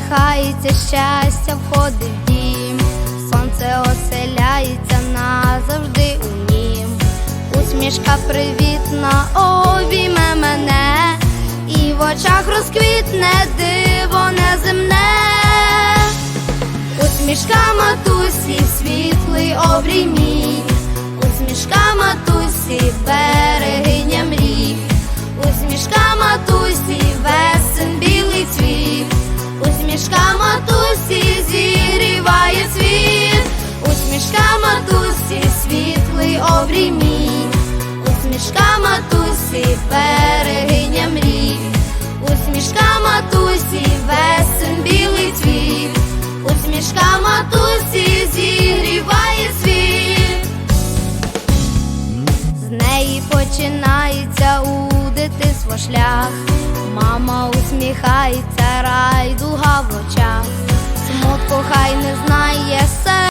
Посміхається щастя, входить в дім, сонце оселяється назавжди у нім. Усмішка привітна, обійме мене, і в очах розквітне диво неземне. Усмішка матусі, світлий обрій мій, усмішка матусі, матусі, зігріває світ, усмішка матусі, світлий обрій мій, усмішка матусі, берегиня мрій, усмішка матусі, весен білий цвіт. Усмішка матусі зігріває світ, з неї починається у дитинство шлях. Мама усміхається, хай не знає.